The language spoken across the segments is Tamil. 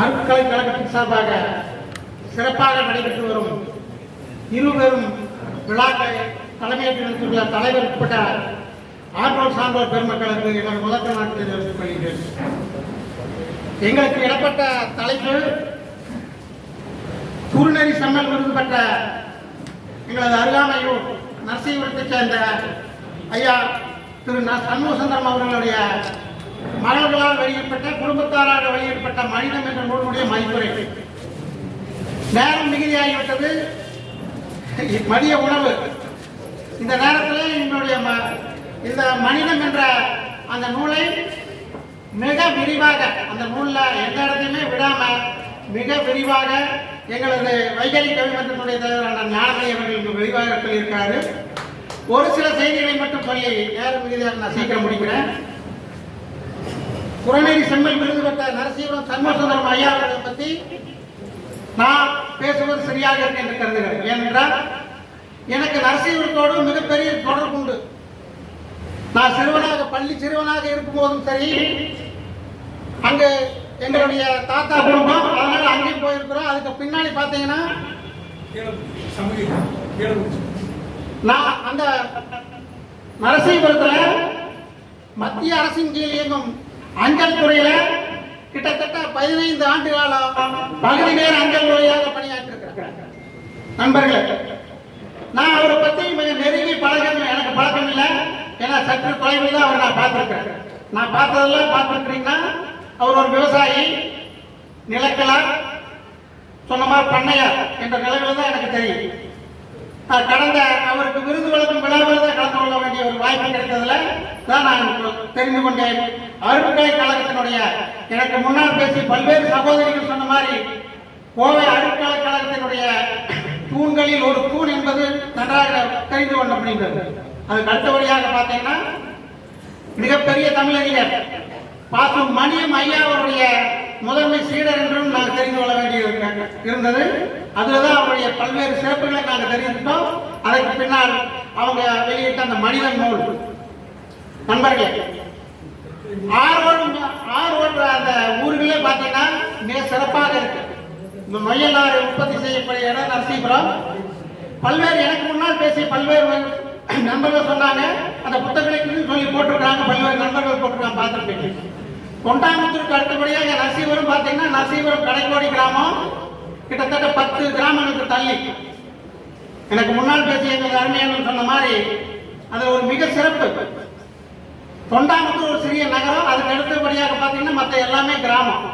அருட்கலை கழகத்தின் சார்பாக சிறப்பாக நடைபெற்று வரும் இருவரும் விழாக்களை தலைமையேற்று நடத்தியுள்ள தலைவர் உட்பட்ட ஆற்றல் சான்றோர் பெருமக்களுக்கு எனது முதற்க நாட்களில் கொள்கிறேன். எங்களுக்கு இடப்பட்ட தலைப்பு குருநெறி செம்மல் விருது பெற்ற எங்களது அருகாமையூர் நரசிங்கபுரத்தைச் சேர்ந்த ஐயா திரு சண்முகசுந்தரம் அவர்களுடைய மகள்களால் வெளியிடப்பட்ட குடும்பத்தாராக வெளியிடப்பட்ட மனிதம் என்ற நூலுடைய மதிப்புரை நேரம் மிகுதியாகிவிட்டது. மதிய உணவு. இந்த நேரத்தில் என்னுடைய ம- இந்த மனிதம் என்ற அந்த நூலை மிக விரிவாக அந்த நூலில் எந்த இடத்தையுமே விடாமல் மிக விரிவாக எங்களது வைகரி கவிமன்றத்துடைய தலைவரான ஞானமணி அவர்கள் விரிவாக சொல்லியிருக்காரு ஒரு சில செய்திகளை மட்டும் சொல்லி நேரம் மீதியாக நான் சீக்கிரம் முடிக்கிறேன். புறநெறி செம்மல் விருது பெற்ற நரசிவரம் சண்முகசுந்தரம் ஐயா அவர்களை பற்றி நான் பேசுவது சரியாக இருக்கு என்று கருதுகிறேன். ஏனென்றால் எனக்கு நரசிவரத்தோடு மிகப்பெரிய தொடர்பு உண்டு நான் சிறுவனாக பள்ளி சிறுவனாக இருக்கும் போதும் சரி எங்களுடைய தாத்தா குடும்பம் அதனால அங்கேயும் போயிருக்கிறோம். அதுக்கு பின்னாடி பார்த்தீங்கன்னா நான் அந்த நரசிபுரத்துல மத்திய அரசின் கீழ் இயங்கும் அஞ்சல் துறையில கிட்டத்தட்ட பதினைந்து ஆண்டு காலம் பகுதி நேர அஞ்சல் துறையாக பணியாற்றிருக்கிறேன் நண்பர்களே நான் அவரை பத்தி மிக நெருங்கி பழக்கம் எனக்கு பழக்கம் இல்லை. ஏன்னா சற்று தொலைவில் தான் அவரை நான் பார்த்துருக்கேன் நான் பார்த்ததெல்லாம் பார்த்துருக்கிறீங்கன்னா அவர் ஒரு விவசாயி நிலக்கலா சொன்ன மாதிரி பண்ணையார் என்ற நிலையில தான் எனக்கு தெரியும். கடந்த அவருக்கு விருது வழங்கும் விழாவில் தான் கலந்து கொள்ள வேண்டிய ஒரு வாய்ப்பு கிடைத்ததுல தான் நான் தெரிந்து கொண்டேன். அருட்கலை கழகத்தினுடைய எனக்கு முன்னால் பேசி பல்வேறு சகோதரிகள் சொன்ன மாதிரி கோவை அருட்கலை கழகத்தினுடைய தூண்களில் ஒரு தூண் என்பது நன்றாக தெரிந்து கொள்ள முடிந்தது. அதுக்கு அடுத்தபடியாக பார்த்தீங்கன்னா மிகப்பெரிய தமிழறிஞர் பாசம் மணியம் ஐயா அவருடைய முதன்மை சீடர் என்றும் நாங்கள் தெரிந்து கொள்ள வேண்டியது இருந்தது. அதுலதான் அவருடைய பல்வேறு சிறப்புகளை நாங்கள் தெரிஞ்சுட்டோம் அதற்கு பின்னால் அவங்க வெளியிட்ட அந்த மனிதன் நூல். நண்பர்களே ஆறு ஆரோடு அந்த ஊர்களே பார்த்தீங்கன்னா மிக சிறப்பாக இருக்கு. இந்த மையலாறு உற்பத்தி செய்யக்கூடிய இடம் நரசிபுரம். பல்வேறு எனக்கு முன்னால் பேசிய பல்வேறு நண்பர்கள் சொன்னாங்க. அந்த புத்தகங்களை சொல்லி போட்டிருக்காங்க பல்வேறு நண்பர்கள் போட்டிருக்காங்க பார்த்துருக்கேன் கொண்டாமுத்தூருக்கு அடுத்தபடியாக நரசீபுரம் பார்த்தீங்கன்னா நரசீபுரம் கடைக்கோடி கிராமம். கிட்டத்தட்ட பத்து கிராமங்களுக்கு தள்ளி. எனக்கு முன்னால் பேசிய எங்கள் அருமையான சொன்ன மாதிரி அது ஒரு மிக சிறப்பு. தொண்டாமத்தூர் ஒரு சிறிய நகரம் அதுக்கு அடுத்தபடியாக பார்த்தீங்கன்னா மற்ற எல்லாமே கிராமம்.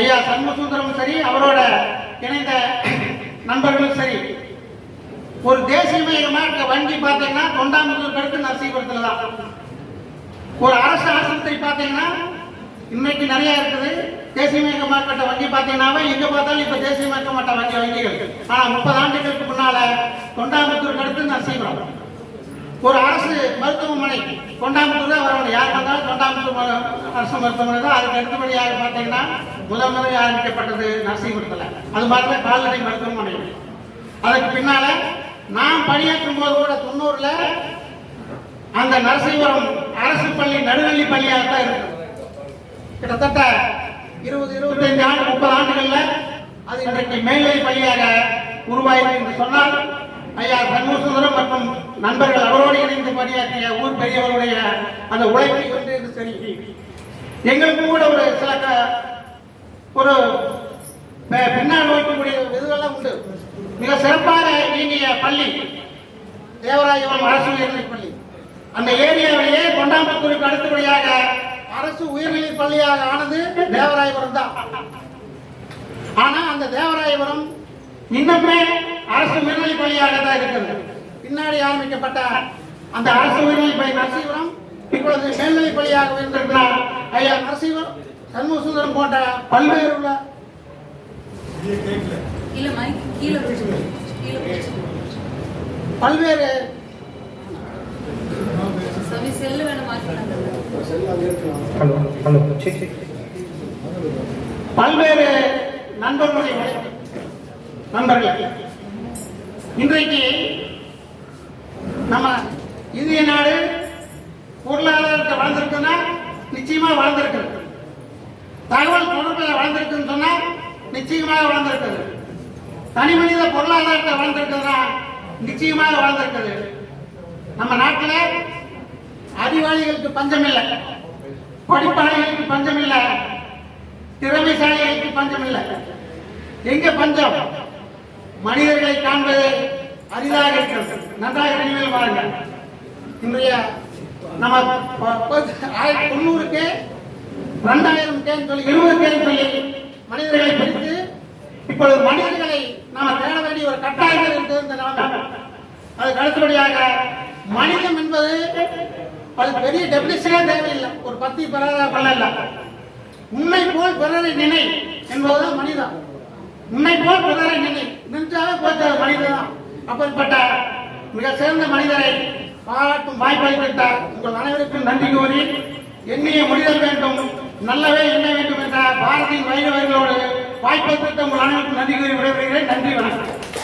ஐயா சண்முகசுந்தரம் சரி அவரோட இணைந்த நண்பர்களும் சரி. ஒரு தேசியமயமாக இருக்க வண்டி பார்த்தீங்கன்னா தொண்டாமத்தூர் அடுத்து நரசிபுரத்தில் தான். ஒரு அரசு ஆசிரத்தை பார்த்தீங்கன்னா இன்னைக்கு நிறைய இருக்குது. தேசியமயமாக்கப்பட்ட வங்கி பார்த்தீங்கன்னாவே எங்க பார்த்தாலும் இப்ப தேசியமயமாக்கப்பட்ட வங்கி வங்கிகள். ஆனா முப்பது ஆண்டுகளுக்கு முன்னால தொண்டாமுத்தூருக்கு அடுத்து நரசீபுரம் ஒரு அரசு மருத்துவமனை தொண்டாமுத்தூர் தான் வரணும் யார் வந்தாலும் தொண்டாமுத்தூர் அரசு மருத்துவமனை தான். அதுக்கு அடுத்தபடியாக பார்த்தீங்கன்னா முதல் முதலில் ஆரம்பிக்கப்பட்டது நரசிங்கபுரத்தில் அது மாதிரி தான் கால்நடை மருத்துவமனை. அதுக்கு பின்னால நான் பணியாற்றும் போது கூட தொண்ணூறுல அந்த நரசிங்கபுரம் அரசு பள்ளி நடுநிலை பள்ளியாக தான் இருக்கு. கிட்டத்தட்ட இருபது இருபத்தைந்து ஆண்டு முப்பது ஆண்டுகள்ல அது இன்றைக்கு மேல்நிலை பள்ளியாக உருவாயிருக்கு என்று சொன்னால் ஐயா சண்முகசுந்தரம் மற்றும் நண்பர்கள் அவரோடு இணைந்து பணியாற்றிய ஊர் பெரியவருடைய அந்த உழைப்பை வந்து இது சரி எங்களுக்கும் கூட ஒரு சில ஒரு பின்னால் நோக்கக்கூடிய இதுவெல்லாம் உண்டு. மிக சிறப்பாக இயங்கிய பள்ளி தேவராயபுரம் அரசு உயர்நிலைப் பள்ளி. அந்த ஏரியாவிலேயே கொண்டாம்பத்தூருக்கு அடுத்தபடியாக அரசு உயர்நிலைப் பள்ளியாக ஆனது தேவராயபுரம் தான். ஆனா அந்த தேவராயபுரம் இன்னுமே அரசு உயர்நிலைப் பள்ளியாக தான் இருக்கிறது. பின்னாடி ஆரம்பிக்கப்பட்ட அந்த அரசு உயர்நிலைப் பள்ளி நரசிபுரம் இப்பொழுது மேல்நிலைப் பள்ளியாக உயர்ந்திருக்கிறார் ஐயா நரசிபுரம் சண்முகசுந்தரம் போன்ற பல்வேறு உள்ள பல்வேறு ஹலோ ஹலோ பல்வேறு நண்பர்களுடைய நண்பர்கள். இன்றைக்கு நம்ம இந்திய நாடு பொருளாதாரத்தை வளர்ந்துருக்குன்னா நிச்சயமா வளர்ந்துருக்குது தகவல் தொடர்பில் வளர்ந்துருக்குன்னு சொன்னா நிச்சயமாக வளர்ந்துருக்குது தனி மனித பொருளாதாரத்தை வளர்ந்துருக்குதுன்னா நிச்சயமாக வளர்ந்துருக்குது நம்ம நாட்டில் அறிவாளிகளுக்கு பஞ்சம் இல்லை படிப்பாளிகளுக்கு பஞ்சம் இல்லை திறமைசாலிகளுக்கு பஞ்சம் இல்லை எங்க பஞ்சம்? மனிதர்களை காண்பது அரிதாக இருக்கிறது. நன்றாக நினைவில் வாருங்கள். இன்றைய நம்ம ஆயிரத்தி தொண்ணூறு ஆயிரத்தி ரெண்டாயிரம் கேன்னு சொல்லி இருபது கேன்னு சொல்லி மனிதர்களை பிரித்து இப்பொழுது மனிதர்களை நாம தேட வேண்டிய ஒரு கட்டாயம் இருந்து இந்த நிலைமை அதுக்கு அடுத்தபடியாக மனிதம் என்பது அது பெரிய டெபினிஷனே தேவையில்லை. ஒரு பத்தி பெறாத பல்ல இல்லை உன்னை போல் பிறரை நினை என்பதுதான் மனிதம். உன்னை போல் பிறரை நினை. நினைச்சாவே போச்ச மனிதன். அப்படிப்பட்ட மிக சிறந்த மனிதரை பாராட்டும் வாய்ப்பளித்த உங்கள் அனைவருக்கும் நன்றி கூறி எண்ணிய முடிதல் வேண்டும். நல்லவே எண்ண வேண்டும் என்ற பாரதியின் வைரவர்களோடு வாய்ப்பளித்த உங்கள் அனைவருக்கும் நன்றி கூறி விடைபெறுகிறேன். நன்றி வணக்கம்.